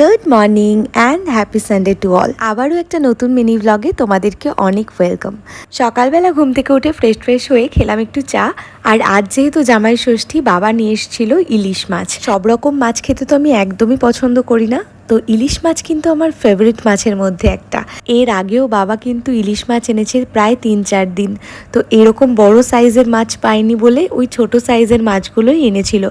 Good morning and happy Sunday to all আবারও একটা নতুন মিনি ব্লগে তোমাদেরকে অনেক ওয়েলকাম সকালবেলা ঘুম থেকে উঠে ফ্রেশ ফ্রেশ হয়ে খেলাম একটু চা আর আজ যেহেতু জামাই ষষ্ঠী, বাবা নিয়ে এসেছিল ইলিশ মাছ। সব রকম মাছ খেতে তো আমি একদমই পছন্দ করি না। তো ইলিশ মাছ কিন্তু আমার ফেভারিট মাছের মধ্যে একটা। এর আগেও বাবা কিন্তু ইলিশ মাছ এনেছে প্রায় তিন চার দিন। তো এরকম বড় সাইজের মাছ পাইনি বলে ওই ছোট সাইজের মাছগুলোই এনেছিল।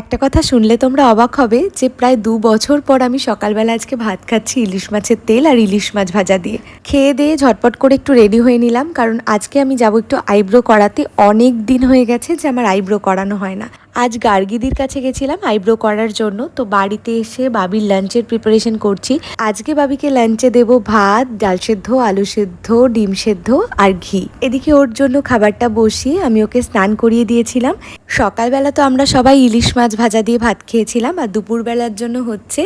একটা কথা শুনলে তোমরা অবাক হবে যে প্রায় দু বছর পর আমি সকালবেলা আজকে ভাত খাচ্ছি ইলিশ মাছের তেল আর ইলিশ মাছ ভাজা দিয়ে। খেয়ে দিয়ে ঝটপট করে একটু রেডি হয়ে নিলাম, কারণ আজকে আমি যাব একটু আইব্রো করাতে। অনেক দিন হয়ে গেছে যে আমার আইব্রো করানো হয় না। আজ গার্গিদির কাছে গেছিলাম আইব্রো করার জন্য। তো বাড়িতে এসে বাবির লাঞ্চের প্রিপারেশন করছি। আজকে বাবিকে লাঞ্চে দেব ভাত, ডাল সেদ্ধ, আলু সেদ্ধ, ডিম সেদ্ধ আর ঘি। এদিকে ওর জন্য খাবারটা বসিয়ে আমি ওকে স্নান করিয়ে দিয়েছিলাম। সকালবেলা তো আমরা সবাই ইলিশ মাছ ভাজা দিয়ে ভাত খেয়েছিলাম আর দুপুরবেলার জন্য হচ্ছে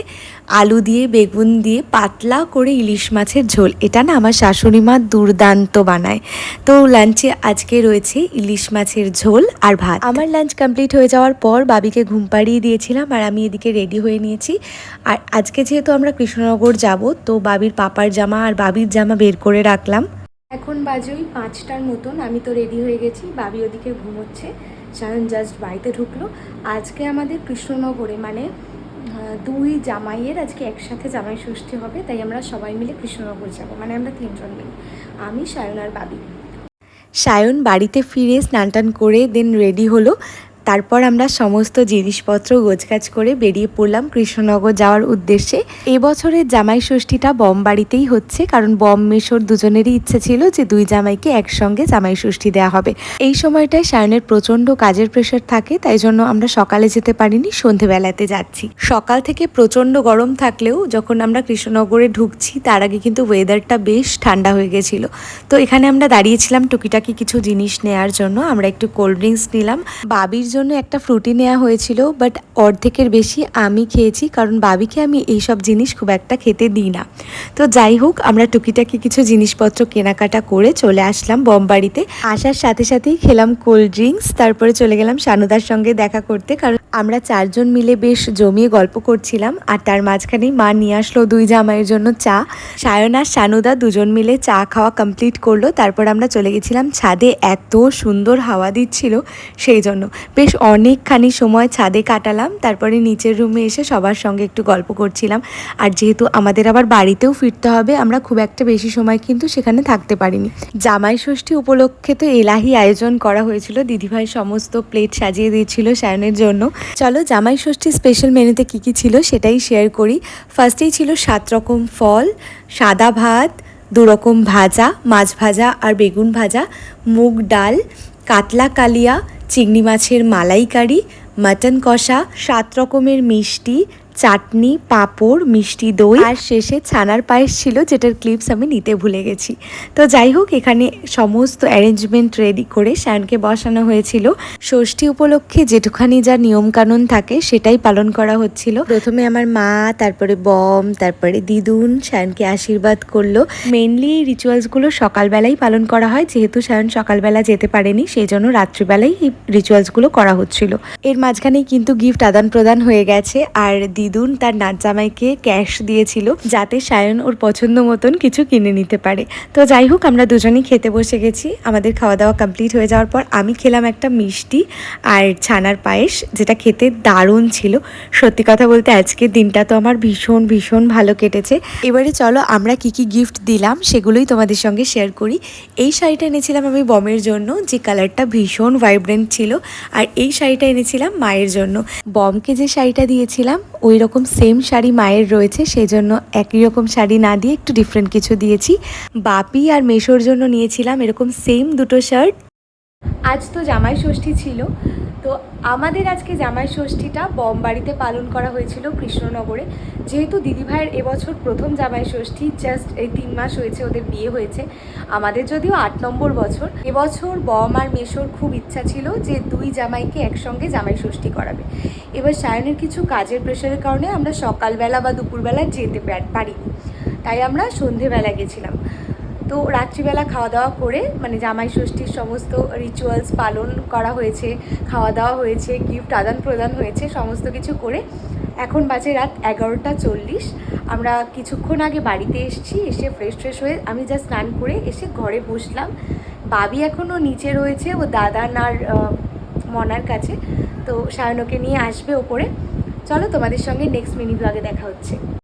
আলু দিয়ে, বেগুন দিয়ে পাতলা করে ইলিশ মাছের ঝোল। এটা না আমার শাশুড়ি মা দুর্দান্ত বানায়। তো লাঞ্চে আজকে রয়েছে ইলিশ মাছের ঝোল আর ভাত। আমার লাঞ্চ কমপ্লিট হয়ে যাওয়ার পর বাবিকে ঘুম পাড়িয়ে দিয়েছিলাম আর আমি এদিকে রেডি হয়ে নিয়েছি। আর আজকে যেহেতু আমরা কৃষ্ণনগর যাব, তো বাবির পাপার জামা আর বাবির জামা বের করে রাখলাম। এখন বাজে ওই পাঁচটার মতন, আমি তো রেডি হয়ে গেছি, বাবি ওদিকে ঘুমোচ্ছে। সায়ন জাস্ট বাড়িতে ঢুকলো। আজকে আমাদের কৃষ্ণনগরে মানে দুই জামাইয়ের আজকে একসাথে জামাই ষষ্ঠী হবে, তাই আমরা সবাই মিলে কৃষ্ণনগর যাব। মানে আমরা তিনজন মিলে। আমি, সায়ন আর বাবি। সায়ন বাড়িতে ফিরে স্নান টান করে দেন রেডি হলো। তারপর আমরা সমস্ত জিনিসপত্র গোছগাছ করে বেরিয়ে পড়লাম কৃষ্ণনগর যাওয়ার উদ্দেশ্যে। এবছরের জামাই ষষ্ঠীটা বম বাড়িতেই হচ্ছে, কারণ বম মেশোর দুজনেরই ইচ্ছে ছিল যে দুই জামাইকে একসঙ্গে জামাই ষষ্ঠী দেওয়া হবে। এই সময়টায় সায়নের প্রচণ্ড কাজের প্রেশার থাকে, তাই জন্য আমরা সকালে যেতে পারিনি, সন্ধেবেলাতে যাচ্ছি। সকাল থেকে প্রচণ্ড গরম থাকলেও যখন আমরা কৃষ্ণনগরে ঢুকছি, তার আগে কিন্তু ওয়েদারটা বেশ ঠান্ডা হয়ে গেছিল। তো এখানে আমরা দাঁড়িয়েছিলাম টুকিটাকি কিছু জিনিস নেয়ার জন্য, আমরা একটু কোল্ড ড্রিঙ্কস নিলাম। বাবির জন্য একটা ফ্রুটি নেওয়া হয়েছিল বাট অর্ধেকের বেশি আমি খেয়েছি, কারণ বাবিকে আমি এইসব জিনিস খুব একটা খেতে দিই না। তো যাই হোক, আমরা টুকিটাকি কিছু জিনিসপত্র কেনাকাটা করে চলে আসলাম বোমবাড়িতে আসার সাথে সাথেই খেলাম কোল্ড ড্রিঙ্কস তারপরে চলে গেলাম সানুদার সঙ্গে দেখা করতে, কারণ আমরা চারজন মিলে বেশ জমিয়ে গল্প করছিলাম, আর তার মাঝখানেই মা নিয়ে আসলো দুই জামাইয়ের জন্য চা। সায়ন শানুদা দুজন মিলে চা খাওয়া কমপ্লিট করল, তারপর আমরা চলে গেছিলাম ছাদে, এত সুন্দর হাওয়া দিচ্ছিল সেই জন্য। বেশ অনেকখানি সময় ছাদে কাটালাম, তারপরে নিচের রুমে এসে সবার সঙ্গে একটু গল্প করছিলাম। আর যেহেতু আমাদের আবার বাড়িতেও ফিরতে হবে, আমরা খুব একটা বেশি সময় কিন্তু সেখানে থাকতে পারিনি। জামাই ষষ্ঠী উপলক্ষে তো এলাহি আয়োজন করা হয়েছিল, দিদিভাই সমস্ত প্লেট সাজিয়ে দিয়েছিল সায়নের জন্য। চলো জামাই ষষ্ঠী স্পেশাল মেনুতে কী কী ছিল সেটাই শেয়ার করি। ফার্স্টেই ছিল সাত রকম ফল, সাদা ভাত, দু রকম ভাজা, মাছ ভাজা আর বেগুন ভাজা, মুগ ডাল, কাতলা কালিয়া চিংড়ি মাছের মালাইকারি মাটন কষা সাত রকমের মিষ্টি চাটনি, পাঁপড়, মিষ্টি দই। আর শেষে ছানার পায়েস ছিল, যেটার ক্লিপস আমি নিতে ভুলে গেছি। তো যাই হোক, এখানে সমস্ত অ্যারেঞ্জমেন্ট রেডি করে শায়নকে বসানো হয়েছিল। ষষ্ঠী উপলক্ষে যেটুখানি যা নিয়মকানুন থাকে, সেটাই পালন করা হচ্ছিল। প্রথমে আমার মা, তারপরে বম, তারপরে দিদুন শায়নকে আশীর্বাদ করল। মেনলি এই রিচুয়ালসগুলো সকালবেলাই পালন করা হয়, যেহেতু শায়ন সকালবেলা যেতে পারেনি সেই জন্য রাত্রিবেলাই এই রিচুয়ালসগুলো করা হচ্ছিল। এর মাঝখানেই কিন্তু গিফট আদান প্রদান হয়ে গেছে, আর দিদুন তার নাচ জামাইকে ক্যাশ দিয়েছিল যাতে সায়ন ওর পছন্দ মতন কিছু কিনে নিতে পারে। তো যাই হোক, আমরা দুজনেই খেতে বসে গেছি। আমাদের খাওয়া দাওয়া কমপ্লিট হয়ে যাওয়ার পর আমি খেলাম একটা মিষ্টি আর ছানার পায়েস, যেটা খেতে দারুণ ছিল। সত্যি কথা বলতে আজকের দিনটা তো আমার ভীষণ ভীষণ ভালো কেটেছে। এবারে চলো, আমরা কি কি গিফট দিলাম সেগুলোই তোমাদের সঙ্গে শেয়ার করি। এই শাড়িটা এনেছিলাম আমি বমের জন্য, যে কালারটা ভীষণ ভাইব্রেন্ট ছিল। আর এই শাড়িটা এনেছিলাম মায়ের জন্য। বমকে যে শাড়িটা দিয়েছিলাম, ওই রকম সেম শাড়ি মায়ের রয়েছে সেই জন্য একই রকম শাড়ি না দিয়ে একটু ডিফারেন্ট কিছু দিয়েছি। বাপি আর মেশোর জন্য নিয়েছিলাম এরকম সেম দুটো শার্ট আজ তো জামাই ষষ্ঠী ছিল তো আমাদের আজকে জামাই ষষ্ঠীটা বম বাড়িতে পালন করা হয়েছিল কৃষ্ণনগরে। যেহেতু দিদিভাইয়ের এবছর প্রথম জামাই ষষ্ঠী জাস্ট এই তিন মাস হয়েছে ওদের বিয়ে হয়েছে। আমাদের যদিও আট নম্বর বছর। এবছর বম আর মেশোর খুব ইচ্ছা ছিল যে দুই জামাইকে একসঙ্গে জামাই ষষ্ঠী করাবে। এবার সায়নের কিছু কাজের প্রেশারের কারণে আমরা সকালবেলা বা দুপুরবেলা যেতে পার- পারিনি। তাই আমরা সন্ধেবেলা গেছিলাম। তো রাত্রিবেলা খাওয়া দাওয়া করে মানে জামাই ষষ্ঠীর সমস্ত রিচুয়ালস পালন করা হয়েছে খাওয়া দাওয়া হয়েছে গিফট আদান প্রদান হয়েছে, সমস্ত কিছু করে এখন বাজে রাত এগারোটা চল্লিশ। আমরা কিছুক্ষণ আগে বাড়িতে এসেছি, এসে ফ্রেশ ফ্রেশ হয়ে আমি যা স্নান করে এসে ঘরে বসলাম। বাবি এখনও নিচে রয়েছে, ও দাদান আর মনার কাছে। তো সায়নকে নিয়ে আসবে ওপরে। চলো তোমাদের সঙ্গে নেক্সট মিনি ব্লগে দেখা হচ্ছে।